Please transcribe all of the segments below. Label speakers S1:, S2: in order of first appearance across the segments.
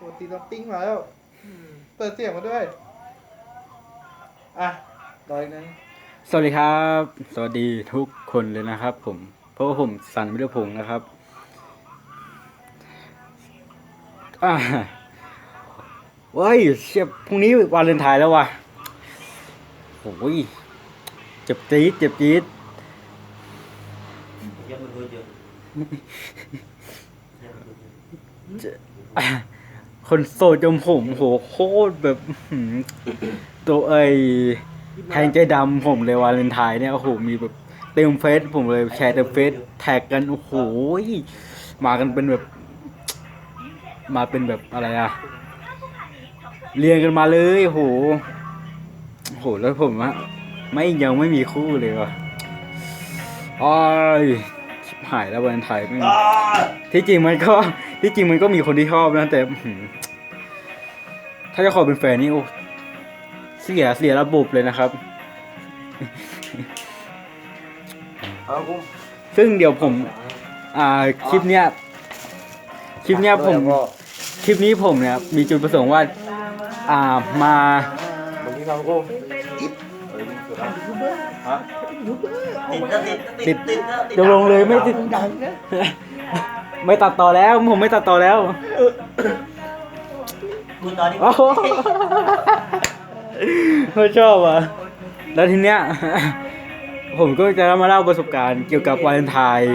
S1: ปกติเราปิ้งมาแล้ว เปิดเสียงมาด้วย อะรออีกนึง
S2: สวัสดีครับ สวัสดีทุกคนเลยนะครับ ผม เพราะว่าผมสันวิทยพงศ์นะครับอ่าเว้ยเชียบพรุ่งนี้วาเลนไทน์แล้วว่ะโอ้ยเจ็บจี๊ดเจ็บจี๊ด
S3: เยอะมันเยอะ
S2: อะ คนโสดจมผมโหโคตรแบบอื้อหือตัวไอแทงใจดำผมเลยวาเลนไทน์เนี่ยโอ้โหมีแบบเต็มเฟซผมเลยแชร์เต็มเฟซแท็กกันโอ้โหมากันเป็นแบบ มาเป็นแบบอะไรอะเรียงกันมาเลยโหโหแล้วผมอะไม่ยังไม่มีคู่เลยว่ะอ้ายชิบหายแล้ววันไทยไม่งที่จริงมันก็ ที่จริงมันก็มีคนที่ชอบนะแต่อื้อหือถ้าจะขอเป็นแฟนนี่โอ้เสียเสียระบบเลยนะครับ
S3: เอากู
S2: ซึ่งเดี๋ยวผม อ่าคลิปเนี้ยคลิปเนี้ยผมคลิปนี้ผมเนี่ยมีจุดประสงค์ว่า อ่ามา
S3: ตรงนี้ฟังกูฮะติดนะติดติดติดนะติด
S2: จะลงเลยไม่ติด
S1: ดังนะ
S2: ไม่ตัดต่อแล้วผมไม่ตัดต่อแล้ว
S3: กูตอนนี้
S2: โอ้โหเขาชอบอะ แล้วทีเนี้ย ผมก็จะมาเล่าประสบการณ์เกี่ยวกับวาเลนไทน์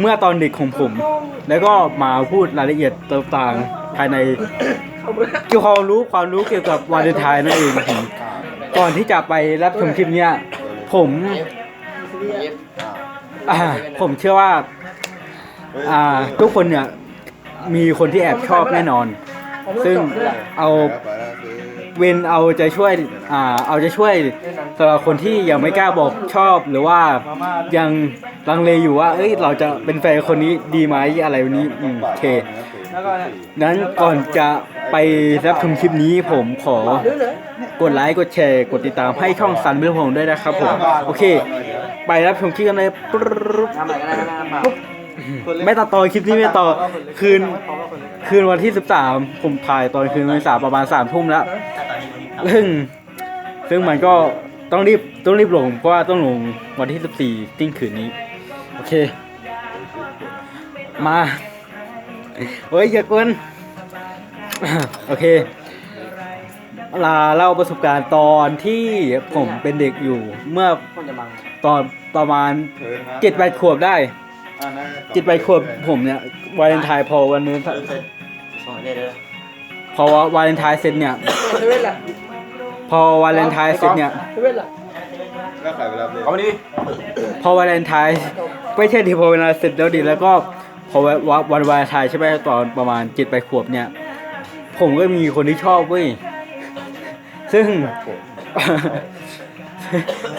S2: เมื่อตอนเด็กของผม แล้วก็มาพูดรายละเอียดต่างๆภายในเกี่ยวกับความรู้ความรู้เกี่ยวกับวาเลนไทน์นั่นเองก่อนที่จะไปรับชมคลิปเนี้ยผมอ่าผมเชื่อว่า อ่าทุกคนเนี่ยมีคนที่แอบชอบแน่นอน ซึ่งเอาเวนเอาใจช่วยอ่าเอาใจช่วยสำหรับคนที่ยังไม่กล้าบอกชอบหรือว่ายังลังเลอยู่ว่า เอ้ยเราจะเป็นแฟนคนนี้ดีไหมอะไรวันนี้อืมโอเค
S1: นั้
S2: นก่อนจะไปรับชมคลิปนี้ผมขอกดไลค์กดแชร์ กดติดตามให้ช่องซันเบลผมด้วยนะครับผม โอเค ไปรับชมคลิปกันเลยปึ๊บ
S3: ไรก็ได้นะ
S2: ไม่ตัดต่อคลิปนี้ไม่ต่อคืนคืนวันที่ 13 ผมถ่ายตอนคืนวันที่สามประมาณสามทุ่มแล้วซึ่งซึ่งมันก็ต้องรีบต้องรีบลงเพราะว่าต้องลงวันที่ 14ติ้งคืนนี้ โอเค มาเฮ้ยอย่ากวนโอเคลาเล่าประสบการณ์ตอนที่ผมเป็นเด็กอยู่เมื่อ
S3: คนจะบัง
S2: ตอนประมาณเจ็ดแปดขวบได้ จิตไปขวบผมเนี่ยวาเลนไทน์พอวันนี้
S3: เสร็จสองเดือนเลย
S2: พอวาเลนไทน์เสร็จเนี่ย
S1: เซเว่นล่ะ
S2: พอวาเลนไทน์เสร็จเนี่ย
S1: เซเว่นล่ะ
S4: ก็ขายไปรับเลย
S3: เอามาดิ
S2: พอวาเลนไทน์ไม่ใช่ที่พอเวลาเสร็จแล้วดิแล้วก็พอวันวันวาเลนไทน์ใช่ไหมตอนประมาณเจ็ดไปขวบเนี่ย ผมก็มีคนที่ชอบเว้ยซึ่ง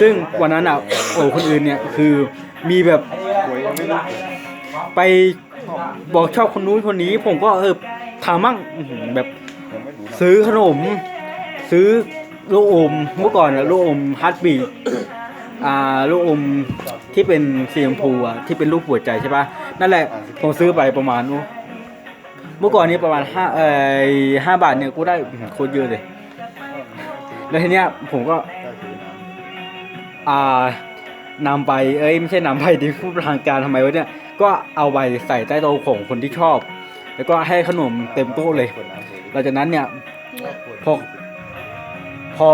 S2: ซึ่งวันนั้นอะโอ้คนอื่นเนี่ยคือมีแบบ
S4: ห วยยังไม่รู้
S2: ไปบอกชอบคนนู้นคนนี้ ผมก็เออถามมั่งอื้อหือแบบซื้อขนม ซื้อลูกอมเมื่อก่อนอะลูกอมฮัตบีอ่าลูกอมที่เป็นสีชมพูอะที่เป็นรูปหัวใจใช่ปะนั่นแหละผมซื้อไปประมาณโอ้เมื่อก่อนนี้ประมาณห้าเอ่อห้าบาทเนี่ยกูได้อื้อหือโคตรเยอะเลย แล้วทีเนี้ยผมก็
S4: อ่า
S2: นำไปเอ้ยไม่ใช่นำไปดิพูดทางการทำไมวะเนี่ยก็เอาไปใส่ใต้โต๊ะของคนที่ชอบ แล้วก็ให้ขนมเต็มโต๊ะเลยหลังจากนั้นเนี่ยพอพอ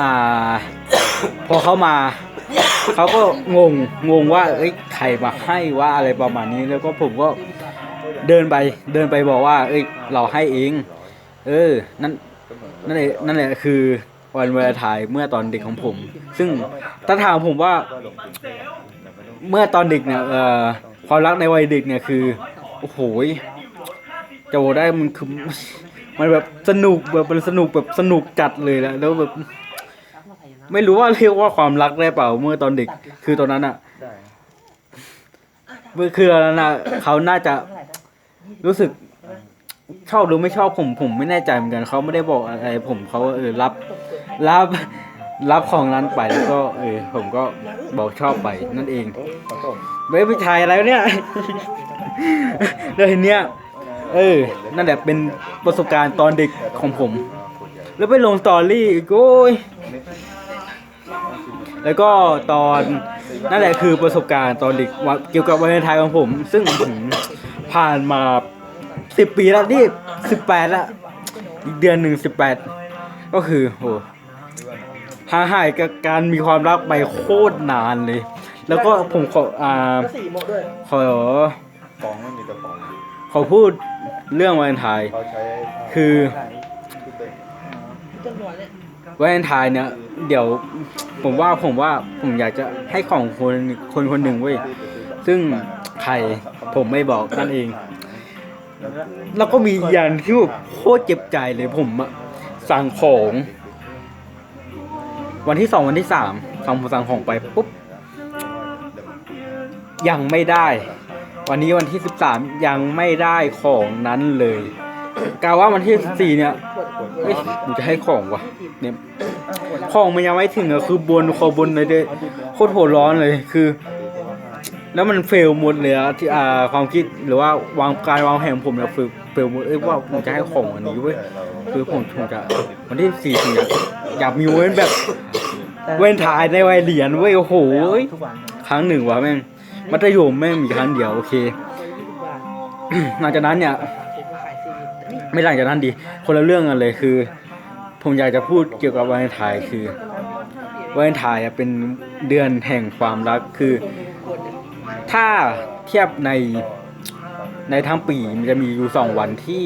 S2: อ่า พอเขามาเขาก็งงงงว่าเอ้ยใครมาให้ว่าอะไรประมาณนี้ แล้วก็ผมก็เดินไปเดินไปบอกว่า เอ้ยเราให้เอง เออนั่นนั่นแหละนั่นแหละคือ วันวาเลนไทน์เมื่อตอนเด็กของผม ซึ่งถ้าถามผมว่าเมื่อตอนเด็กเนี่ยเอ่อความรักในวัยเด็กเนี่ยคือโอ้โหจะบอกได้มันคือมันแบบสนุกแบบมันสนุกแบบสนุกจัดเลยแหละแล้วแบบไม่รู้ว่าเรียกว่าความรักได้เปล่าเมื่อตอนเด็ก คือตอนนั้นอะเมื่อคือตอนนั้นะเขาน่าจะรู้สึกชอบหรือไม่ชอบผมผมไม่แน่ใจเหมือนกันเขาไม่ได้บอกอะไรผมเขาเออรับ รับรับของนั้นไปแล้วก็เออผมก็บอกชอบไปนั่นเองไม่ผู้ชายอะไรเนี่ยแล้วทีเนี้ยเออ นั่นแหละเป็นประสบการณ์ตอนเด็กของผม แล้วไปลงสตอรี่โอ้ยแล้วก็ตอนนั่นแหละคือประสบการณ์ตอนเด็กว่าเกี่ยวกับวันไทน์ของผม ซึ่งผ่านมาสิบปีแล้วนี่สิบแปดละอีกเดือนหนึ่งสิบแปดก็คือโห ห่างหายกับการมีความรักไปโคตรนานเลย แล้วก็ผมขออ่า
S1: ก็สี่โมงด้วย
S2: ขอ
S4: ฟองไม่มีแต่ฟองอยู่
S2: ขอพูดเรื่องวันเลนไทน์
S4: เขาใช้
S2: คือ
S4: ที่เป็น
S1: จังหวะเนี่ย
S2: วันเลนไทน์เนี่ย เดี๋ยวผมว่าผมว่าผมอยากจะให้ของคนคนคนหนึ่งเว้ยซึ่งใครผมไม่บอกนั่นเอง แล้วก็มีอย่างที่แบบโคตรเจ็บใจเลยผมอะสั่งของ วันที่สองวันที่สามสั่งผมสั่งของไปปุ๊บยังไม่ได้ วันนี้วันที่สิบสามยังไม่ได้ของนั้นเลยกาว่าวันที่สิบสี่เนี่ยเอ้ยกูจะให้ของวะเนี่ยของมันยังไม่ถึงอะคือบนคอบนเลยเด้โคตรโหดร้อนเลยคือ แล้วมันเฟลหมดเลยอะที่อ่าความคิดหรือว่าวางการวางแผนของผมเนี่ยเฟลเฟลหมดเอ้ยว่าผมจะให้ของอันนี้เว้ยคือผมผมจะวันที่สี่ถึงอยากอยากมีเว้นแบบ เว้นถ่ายในวัยเหรียญเว้ยโอ้โห
S1: ทุกวัน
S2: ครั้งหนึ่งวะแม่งมัธยมแม่งมีครั้งเดียวโอเคหลังจากนั้นเนี่ย ไม่หลังจากนั้นดีคนละเรื่องกันเลยคือ ผมอยากจะพูดเกี่ยวกับวาเลนไทน์คือวาเลนไทน์อะเป็นเดือนแห่งความรักคือ ถ้าเทียบในในทั้งปีมันจะมีอยู่สองวันที่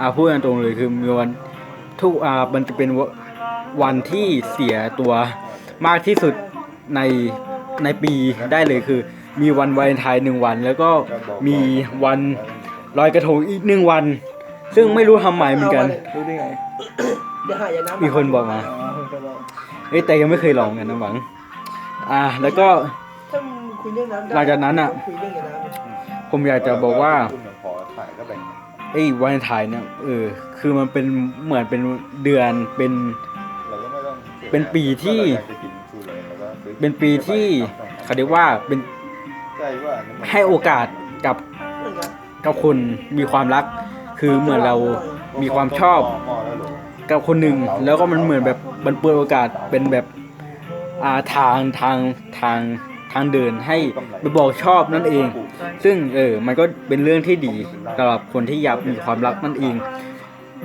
S2: อ่าพูดกันตรงเลยคือมีวันทุกอ่ามันจะเป็น ววันที่เสียตัวมากที่สุดในในปีได้เลยคือ มีวันวาเลนไทน์หนึ่งวัน แล้วก็มีวันลอยกระทงอีกหนึ่งวัน ซึ่งไม่รู้ทำไมเหมือนกัน
S1: รู้ได้ไงเดี๋ยวหายาน้ำ
S2: มีคนบอกมา เอ้ยแต่ยังไม่เคยลองกันนะหวัง อ่า แล้วก็
S1: ถ้ามึงคุยเรื่องน้ำได้
S2: หลังจากนั้นอะ
S1: คุยเรื่องยาน้ำ
S2: ผมอยากจะบอกว่า
S4: คุณขอถ่ายก็แบ่ง
S2: ไอ้วาเลนไทน์เนี่ยเออคือมันเป็นเหมือนเป็นเดือนเป็น
S4: เป็
S2: นปีที่
S4: เราอยากจะกินชูเลยเราก็ซื้อ
S2: เป็นปีที่เขาเรียกว่าเป็น
S4: ใช่ว่านี่มัน
S2: ให้โอกาสกับ
S1: เหมือนกัน
S2: กับคนมีความรัก คือเหมือนเรามีความชอบ
S4: หม้อแล้วเหรอ
S2: กับคนหนึ่งแล้วก็มันเหมือนแบบมันเปิดโอกาสเป็นแบบอ่าทางทางทางทางเดินให้ไปบอกชอบนั่นเอง ซึ่งเออมันก็เป็นเรื่องที่ดีสำหรับคนที่อยากมีความรักนั่นเอง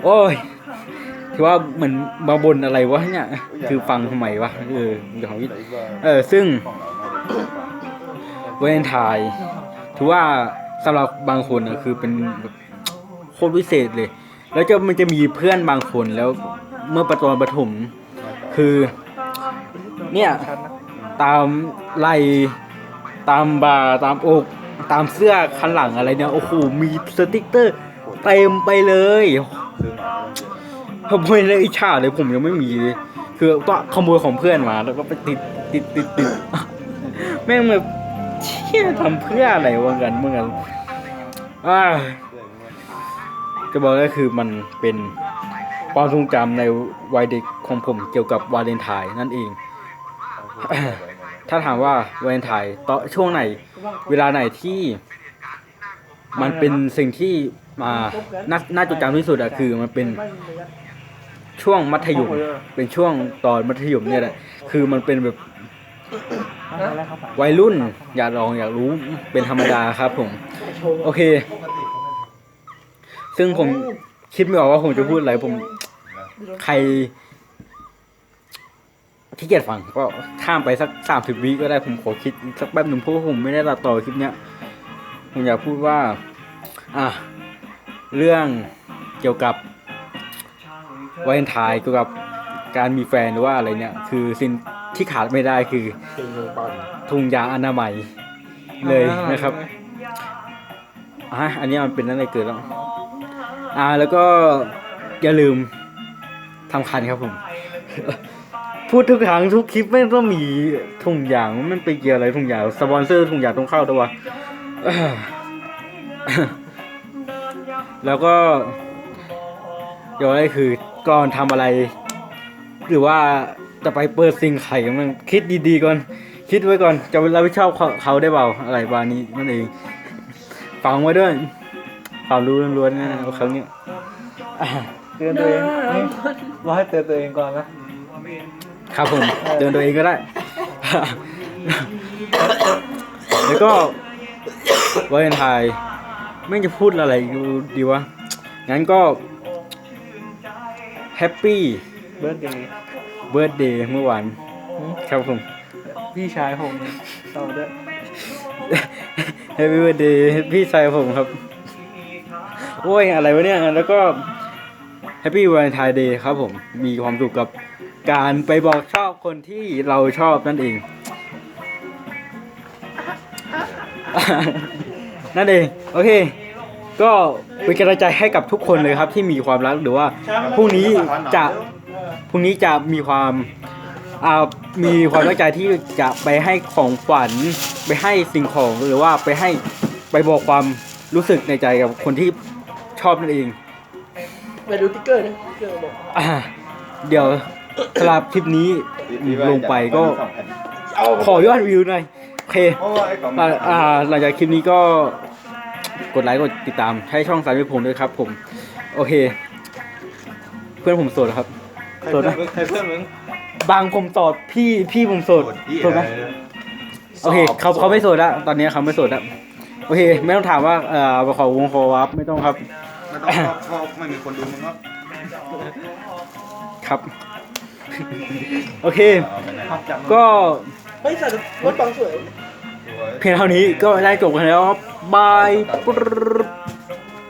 S2: โอ้ย ถือว่าเหมือนมาบนอะไรวะเนี่ย คือฟังทำไมวะเออเดี๋ยวของวิ
S4: แต่ว่า
S2: เออซึ่ง
S4: เราน่าจะดีกว่า
S2: เวนไทายถือว่าสำหรับบางคนนะคือเป็นโคตรพิเศษเลย แล้วจะมันจะมีเพื่อนบางคนแล้วเมื่อประตอนประถมคือ เนี่ยตามไหลตามบาตามอกตามเสื้อคันหลังอะไรเนี่ยโอ้โหมีสติกเตอร์เต็มไปเลย
S4: ซื้อมาไม่ต้องเสีย
S2: ได้อิจฉาเลยผมยังไม่มีเลยคือก็ขโมยของเพื่อนมาแล้วก็ไปติดติดติดติดแม่งแบบเชี่ยทำเพื่ออะไรวะกันเมื่อกันอ่า
S4: เสื้ออย่างเงี้ย
S2: จะบอกก็คือมันเป็นความทรงจำในวัยเด็กของผมเกี่ยวกับวาเลนไทน์นั่นเอง ถ้าถามว่าวาเลนไทน์ตอนช่วงไหน เวลาไหนที่มันเป็นสิ่งที่มาน่าน่าจดจำที่สุดอะคือมันเป็น ช่วงมัธยม เป็นช่วงตอนมัธยมเนี่ยแหละคือมันเป็นแบบวัยรุ่นอยากลองอยากรู้เป็นธรรมดาครับผม โอเค ซึ่งผมคิดไม่ออกว่าผมจะพูดอะไรผม ใครที่เกียจฟังก็ข้ามไปสักสามสิบวิก็ได้ผมขอคิดอีกสักแป๊บหนึ่งเพราะว่าผมไม่ได้ตัดต่อคลิปเนี้ยผมอยากพูดว่า อะ เรื่องเกี่ยวกับ วาเลนไทน์เกี่ยวกับการมีแฟนหรือว่าอะไรเนี่ย คือสิ่งที่ขาดไม่ได้คือ
S4: ซื้อมือปั่น
S2: ถุงยางอนามัยเลยนะครับอะอันนี้มันเป็นนั่นเลยเกิดแล้วอ่าแล้วก็อย่าลืมทำคันครับผม พูดทุกครั้งทุกคลิปไม่งต้องมีถุงยางมันไปเกี่ยวอะไรถุงยางสปอนเซอร์ถุงยางต้องเข้าตัวแล้วก็อย่าอะไรคือ ก่อนทำอะไร หรือว่าจะไปเปิดสิ่งไข่มันคิดดีๆก่อน คิดไว้ก่อนจะรับผิดชอบเขาได้เปล่าอะไรบานี้นั่นเองฟังไว้ด้วยความรู้ล้วนๆนะครั้งเนี้ยเตือนตัวเองนี่รอให้เตือนตัวเองก่อนนะครับผมเตือนตัวเองก็ได้ แล้วก็วาเลนไทน์ไม่จะพูดอะไรดีวะงั้นก็ แฮปปี้
S1: เบิร์ดเดย์
S2: เบิร์ดเดย์เมื่อวานครับผม
S1: พี่ชายผมต่อด้วย
S2: แฮปปี้เบิร์ดเดย์พี่ชายผมครับ โอ้ยอะไรวะเนี่ย แล้วก็แฮปปี้วาเลนไทน์เดย์ครับผม มีความสุขกับการไปบอกชอบคนที่เราชอบนั่นเอง นั่นเอง โอเค ก็เป็นกำลังใจให้กับทุกคนเลยครับ ที่มีความรักหรือว่าพรุ่งนี้จะพรุ่งนี้จะมีความอ่ามีความตั้งใจที่จะไปให้ของขวัญไปให้สิ่งของหรือว่าไปให้ไปบอกความรู้สึกในใจกับคนที่ชอบนั่นเอง
S3: ไปดูติ๊กเกอร์นะติ๊กเกอร์บอก
S2: อ่าเดี๋ยวสำหรับคลิปนี้ลงไปก็ขอยอดวิวหน่อยโอเค
S4: เพราะว่าไอ้ของ
S2: อ่าอ่าหลังจากคลิปนี้ก็ กดไลค์กดติดตามให้ช่องสายวิผมด้วยครับ ผม โอเค เพื่อนผมโสดครับ
S4: ใครเพื่อนมึงใครเพื่อนมึง
S2: บางผมโสดพี่พี่ผมโสด
S4: ที่
S2: โสดไหมโอเคเขาเขาไม่โสดละตอนนี้เขาไม่โสดละโอเค ไม่ต้องถามว่าเอ่อขอวงขอวับไม่ต้องครับ
S4: ไม่ต้องเพราะไม่มีคนดูมึงก็
S2: ครับ โอเค
S4: เอาไปไหน
S1: ภาพจำ
S2: ก็
S3: เฮ้ยใส่รถบังสวย
S4: สวย
S2: เพียงเท่านี้ก็ได้จบกันแล้ว Bye.